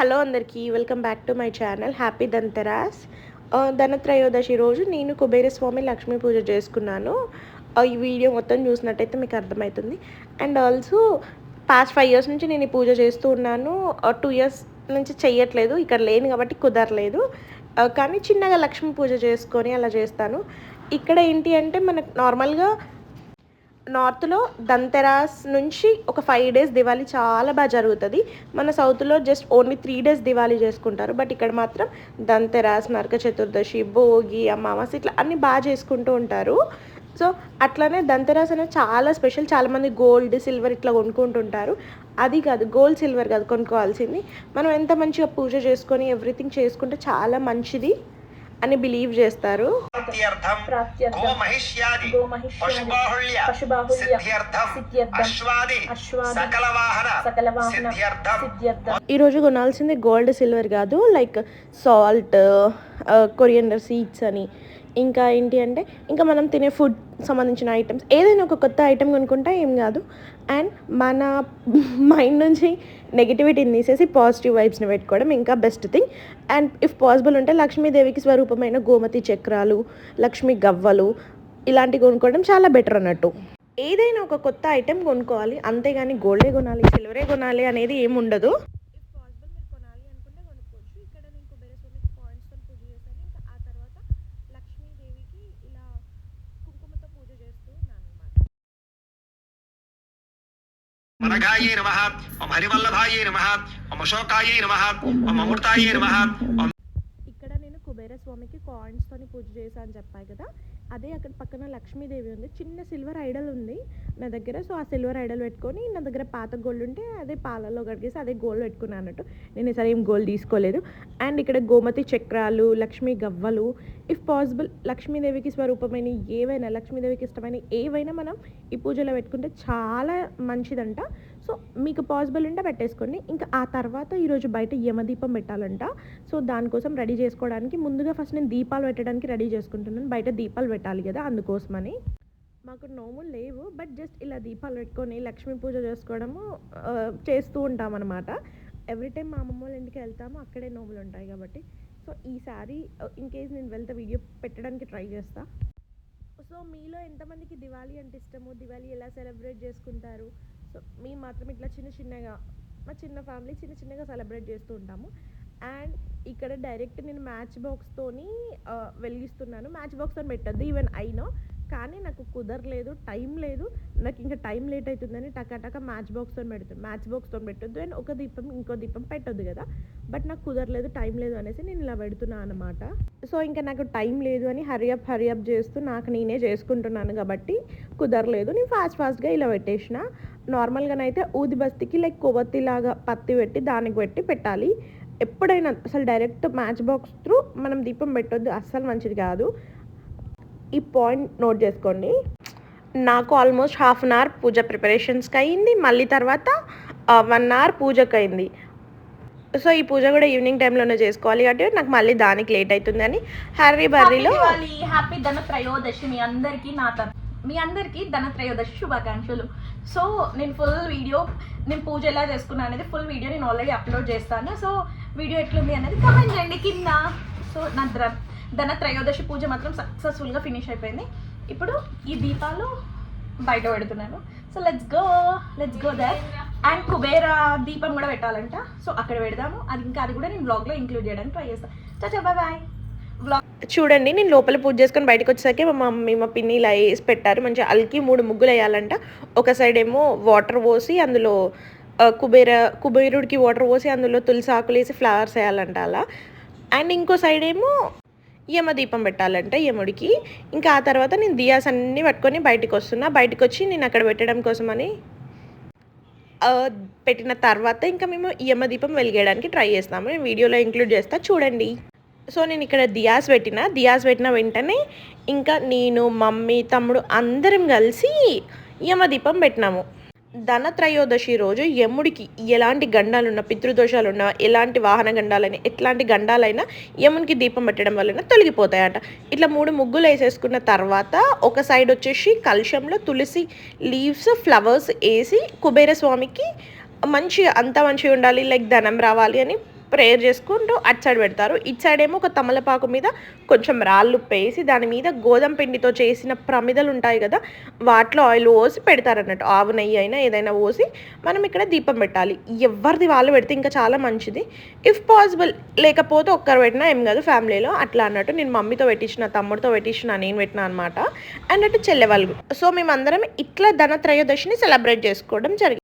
Hello అందరికీ welcome back to my channel happy Dhanteras Dhanatrayodashi రోజు నేను కుబేరస్వామి లక్ష్మీ పూజ చేసుకున్నాను. ఈ వీడియో మొత్తం చూసినట్టయితే మీకు అర్థమవుతుంది. And also past five years నుంచి నేను ఈ పూజ చేస్తూ ఉన్నాను. టూ ఇయర్స్ నుంచి చెయ్యట్లేదు ఇక్కడ లేను కాబట్టి కుదరలేదు. కానీ చిన్నగా లక్ష్మీ పూజ చేసుకొని అలా చేస్తాను. ఇక్కడ ఏంటి అంటే మనకు నార్మల్గా నార్త్లో దంతెరాస్ నుంచి ఒక ఫైవ్ డేస్ దివాళీ చాలా బాగా జరుగుతుంది. మన సౌత్లో just only three days Diwali చేసుకుంటారు. బట్ ఇక్కడ మాత్రం దంతెరాస్ నరక చతుర్దశి భోగి అమావాస్య ఇట్లా అన్ని బాగా చేసుకుంటూ ఉంటారు. సో అట్లానే దంతెరాస్ అనేది చాలా స్పెషల్. చాలామంది గోల్డ్ సిల్వర్ ఇట్లా కొనుక్కుంటుంటారు. అది కాదు గోల్డ్ సిల్వర్ కాదు కొనుక్కోవాల్సింది. మనం ఎంత మంచిగా పూజ చేసుకొని ఎవ్రీథింగ్ చేసుకుంటే చాలా మంచిది. అని బిలీవ్ చేస్తారు. ఈరోజు కొనాల్సింది గోల్డ్ సిల్వర్ కాదు లైక్ సాల్ట్ కొరియండర్ సీడ్స్ అని. ఇంకా ఏంటి అంటే ఇంకా మనం తినే ఫుడ్ సంబంధించిన ఐటమ్స్ ఏదైనా ఒక కొత్త ఐటెం కొనుక్కుంటే ఏం కాదు. అండ్ మన మైండ్ నుంచి నెగిటివిటీని తీసేసి పాజిటివ్ వైబ్స్ని పెట్టుకోవడం ఇంకా best thing and if possible ఉంటే లక్ష్మీదేవికి స్వరూపమైన గోమతి చక్రాలు లక్ష్మీ గవ్వలు ఇలాంటివి కొనుక్కోవడం చాలా బెటర్ అన్నట్టు. ఏదైనా ఒక కొత్త ఐటెం కొనుక్కోవాలి అంతేగాని గోల్డే కొనాలి సిల్వరే కొనాలి అనేది ఏమి ఉండదు ఇఫ్ పాసిబుల్ మీరు కొనాలి అనుకుంటే కొనుక్కోవచ్చు ఇక్కడ నేను కుబేరస్వామికి పాయింట్స్తో పూజ చేశాను ఇంకా ఆ తర్వాత లక్ష్మీదేవికి ఇలా కుంకుమతో పూజ చేస్తూ ఉన్నాను అనమాట మనఘాయే నమ. ఓం హరివల్లభాయే నమ. ఓం అశోకాయే నమ. ఓం అమృతాయే నమ. ఇక్కడ నేను కుబేర స్వామికి కాయిన్స్తోని పూజ చేశాను చెప్పాను కదా. అదే అక్కడ పక్కన లక్ష్మీదేవి ఉంది. చిన్న సిల్వర్ ఐడల్ ఉంది నా దగ్గర. సో ఆ సిల్వర్ ఐడల్ పెట్టుకొని నా దగ్గర పాత గోల్డ్ ఉంటే అదే పాలలో కడిగేసి అదే గోల్డ్ పెట్టుకున్నాను అన్నట్టు. నేను ఈసారి ఏం గోల్డ్ తీసుకోలేదు. అండ్ ఇక్కడ గోమతి చక్రాలు లక్ష్మీ గవ్వలు ఇఫ్ పాసిబుల్ లక్ష్మీదేవికి స్వరూపమైన ఏవైనా లక్ష్మీదేవికి ఇష్టమైన ఏవైనా మనం ఈ పూజలో పెట్టుకుంటే చాలా మంచిదంట. సో మీకు పాసిబుల్ ఉంటే పెట్టేసుకోండి. ఇంకా ఆ తర్వాత ఈరోజు బయట యమదీపం పెట్టాలంట. సో దానికోసం రెడీ చేసుకోవడానికి ముందుగా ఫస్ట్ నేను దీపాలు పెట్టడానికి రెడీ చేసుకుంటున్నాను. బయట దీపాలు పెట్టాలి కదా అందుకోసమని. మాకు నోములు లేవు బట్ జస్ట్ ఇలా దీపాలు పెట్టుకొని లక్ష్మీ పూజ చేసుకోవడము చేస్తూ ఉంటాం అనమాట ఎవ్రీ టైం మా అమ్మమ్మ వాళ్ళ ఇంటికి వెళ్తాము అక్కడే నోములు ఉంటాయి కాబట్టి. సో ఈసారి ఇన్ కేస్ నేను వెళ్తే వీడియో పెట్టడానికి ట్రై చేస్తా. సో మీలో ఎంతమందికి దివాళీ అంటే ఇష్టము? దివాళీ ఎలా సెలబ్రేట్ చేసుకుంటారు? సో మేము మాత్రం ఇట్లా చిన్న చిన్నగా మా చిన్న ఫ్యామిలీ చిన్న చిన్నగా సెలబ్రేట్ చేస్తూ ఉంటాము. అండ్ ఇక్కడ డైరెక్ట్ నేను మ్యాచ్ బాక్స్తోని వెలిగిస్తున్నాను. మ్యాచ్ బాక్స్తో పెట్టద్దు. ఈవెన్ అయినో కానీ నాకు కుదరలేదు టైం లేదు. నాకు ఇంకా టైం లేట్ అవుతుందని టకాటక మ్యాచ్ బాక్స్తో పెడుతుంది మ్యాచ్ బాక్స్తో పెట్టొద్దు. అండ్ ఒక దీపం ఇంకో దీపం పెట్టొద్దు కదా. బట్ నాకు కుదరలేదు టైం లేదు అనేసి నేను ఇలా పెడుతున్నాను అనమాట సో ఇంకా నాకు టైం లేదు అని హరియప్ హరియప్ చేస్తూ నాకు నేనే చేసుకుంటున్నాను కాబట్టి కుదరలేదు. నేను ఫాస్ట్ ఫాస్ట్గా ఇలా పెట్టేసిన. నార్మల్గానైతే ఊది బస్తీకి లైక్ కొవ్వొత్తిలాగా పత్తి పెట్టి దానికి పెట్టి పెట్టాలి. ఎప్పుడైనా అసలు డైరెక్ట్ మ్యాచ్ బాక్స్ త్రూ మనం దీపం పెట్టొద్దు. అస్సలు మంచిది కాదు. ఈ పాయింట్ నోట్ చేసుకోండి. నాకు almost half an hour puja ప్రిపరేషన్స్కి అయింది. మళ్ళీ తర్వాత వన్ అవర్ పూజకి అయింది. సో ఈ పూజ కూడా ఈవినింగ్ టైంలోనే చేసుకోవాలి కాబట్టి నాకు మళ్ళీ దానికి లేట్ అవుతుంది అని హర్రీ బర్రీలో హ్యాపీ ధన త్రయోదశి మీ అందరికీ నా మీ అందరికీ ధన త్రయోదశి శుభాకాంక్షలు. సో నేను ఫుల్ వీడియో నేను పూజ ఎలా చేసుకున్నా అనేది ఫుల్ వీడియో నేను ఆల్రెడీ అప్లోడ్ చేస్తాను. సో వీడియో ఎట్లుంది అనేది కమెంట్ చేయండి కింద. సో నా ద్ర ధన త్రయోదశి పూజ మాత్రం సక్సెస్ఫుల్గా ఫినిష్ అయిపోయింది. ఇప్పుడు ఈ దీపాలు బయట పెడుతున్నాను. So let's go let's go there and Kubera దీపం కూడా పెట్టాలంట. సో అక్కడ పెడదాము. అది ఇంకా అది కూడా నేను బ్లాగ్లో ఇంక్లూడ్ చేయడానికి ట్రై చేస్తాను చచ్చా బాయ్ బాయ్ బ్లాగ్ చూడండి నేను లోపల పూజ చేసుకొని బయటకు వచ్చేసరికి మా మమ్మీ మా పిన్ని ఇలా వేసి పెట్టారు. మంచిగా అల్కి మూడు ముగ్గులు వేయాలంట. ఒక సైడ్ ఏమో వాటర్ పోసి అందులో కుబేర కుబేరుడికి వాటర్ పోసి అందులో తులసి ఆకులు వేసి ఫ్లవర్స్ వేయాలంట అలా. అండ్ ఇంకో సైడ్ ఏమో యమదీపం పెట్టాలంటే యముడికి ఇంకా ఆ తర్వాత నేను దియాస్ అన్నీ పట్టుకొని బయటకు వస్తున్నా. బయటకు వచ్చి నేను అక్కడ పెట్టడం కోసమని పెట్టిన తర్వాత ఇంకా మేము యమదీపం వెలిగేయడానికి ట్రై చేస్తాము నేను వీడియోలో ఇంక్లూడ్ చేస్తా చూడండి. సో నేను ఇక్కడ దియాస్ పెట్టిన. దియాస్ పెట్టిన వెంటనే ఇంకా నేను మమ్మీ తమ్ముడు అందరం కలిసి యమదీపం పెట్టినాము. ధనత్రయోదశి రోజు యముడికి ఎలాంటి గండాలున్నా పితృదోషాలున్నా ఎలాంటి వాహన గండాలైనా ఎట్లాంటి గండాలైనా యమునికి దీపం పెట్టడం వలన తొలగిపోతాయట. ఇట్లా మూడు ముగ్గులు వేసేసుకున్న తర్వాత ఒక సైడ్ వచ్చేసి కలుషంలో తులసి లీవ్స్ ఫ్లవర్స్ వేసి కుబేర స్వామికి మంచి అంత మంచిగా ఉండాలి లైక్ ధనం రావాలి అని ప్రేయర్ చేసుకుంటూ అటు సైడ్ పెడతారు. ఇటు సైడ్ ఏమో ఒక తమలపాకు మీద కొంచెం రాళ్ళు వేసి దాని మీద గోధుమ పిండితో చేసిన ప్రమిదలు ఉంటాయి కదా వాటిలో ఆయిల్ పోసి పెడతారన్నట్టు. ఆవు నెయ్యి అయినా ఏదైనా పోసి మనం ఇక్కడ దీపం పెట్టాలి. ఎవరిది వాళ్ళు పెడితే ఇంకా చాలా మంచిది. ఇఫ్ పాసిబుల్ లేకపోతే ఒక్కరు పెట్టినా ఏం కాదు ఫ్యామిలీలో అట్లా అన్నట్టు నేను మమ్మీతో పెట్టించిన తమ్ముడితో పెట్టించిన నేను పెట్టిన అనమాట అన్నట్టు చెల్లెవాళ్ళు సో మేమందరం ఇట్లా ధనత్రయోదశిని సెలబ్రేట్ చేసుకోవడం జరిగింది.